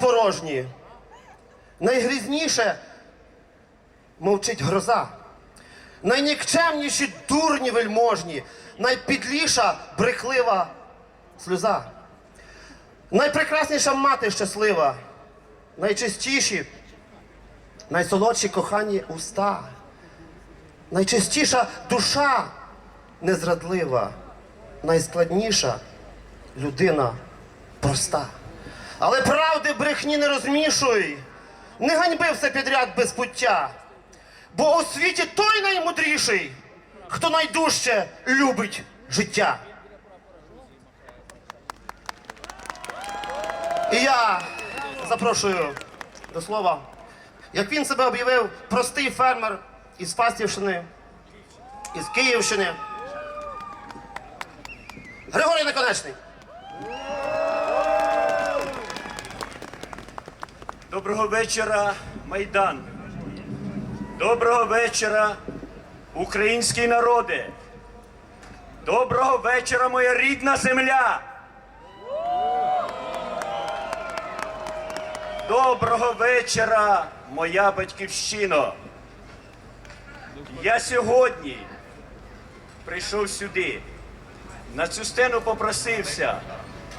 порожні. Найгрізніше мовчить гроза. Найнікчемніші дурні вельможні, найпідліша брехлива сльоза. Найпрекрасніша мати щаслива, найчистіші, найсолодші кохані уста, найчистіша душа незрадлива, найскладніша людина проста. Але правди брехні не розмішуй, не ганьби все підряд без пуття. Бо у світі той наймудріший, хто найдужче любить життя. І я запрошую до слова, як він себе об'явив, простий фермер із Фастівщини, із Київщини. Григорій Наконечний. Доброго вечора, Майдан. Доброго вечора, український народе. Доброго вечора, моя рідна земля. Доброго вечора, моя батьківщина. Я сьогодні прийшов сюди. На цю стену попросився,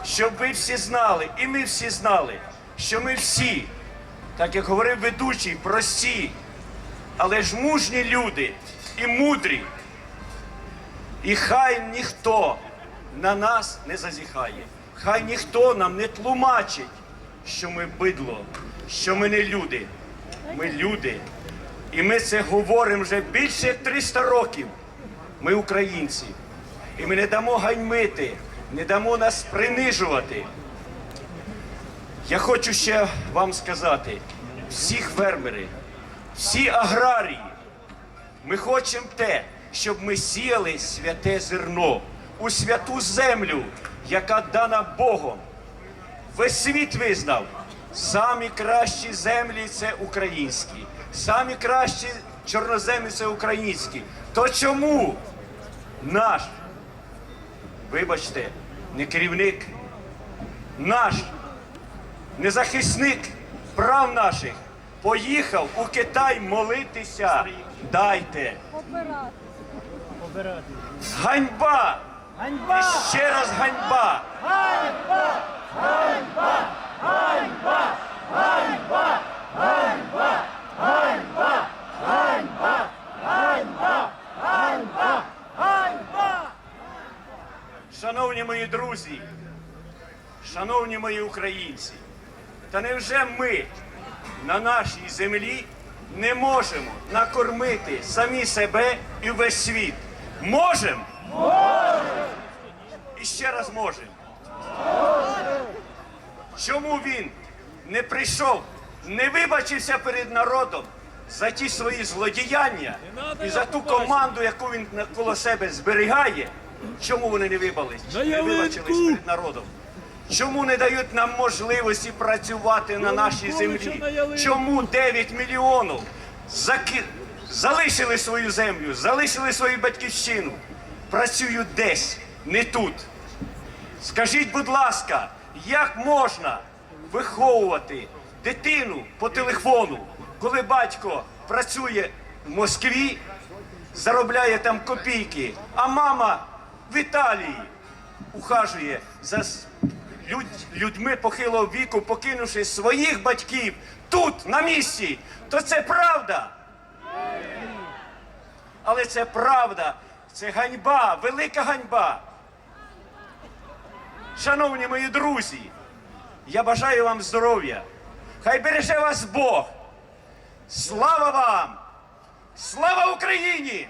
щоб ви всі знали, і ми всі знали, що ми всі, так як говорив ведучий, прості, але ж мужні люди і мудрі. І хай ніхто на нас не зазіхає, хай ніхто нам не тлумачить, що ми бидло, що ми не люди. Ми люди. І ми це говоримо вже більше як 300 років. Ми українці. І ми не дамо ганьмити, не дамо нас принижувати. Я хочу ще вам сказати, всі фермери, всі аграрії, ми хочемо те, щоб ми сіяли святе зерно у святу землю, яка дана Богом. Весь світ визнав, самі кращі землі це українські, самі кращі чорноземлі це українські. То чому наш, вибачте, не керівник, наш не захисник прав наших поїхав у Китай молитися. Дайте. Ганьба! Ганьба! І ще раз ганьба! Шановні мої друзі, шановні мої українці, та невже ми на нашій землі не можемо накормити самі себе і весь світ? Можемо? Можемо! І ще раз можемо. Чому він не прийшов, не вибачився перед народом за ті свої злодіяння і за ту команду, яку він навколо себе зберігає? Чому вони не вибались? Не вибачились перед народом? Чому не дають нам можливості працювати на нашій землі? Чому 9 мільйонів заки... залишили свою землю, залишили свою батьківщину, працюють десь, не тут? Скажіть, будь ласка, як можна виховувати дитину по телефону, коли батько працює в Москві, заробляє там копійки, а мама в Італії ухажує за люд- людьми похилого віку, покинувши своїх батьків тут, на місці, то це правда. Але це правда, це ганьба, велика ганьба. Шановні мої друзі, я бажаю вам здоров'я. Хай береже вас Бог. Слава вам! Слава Україні!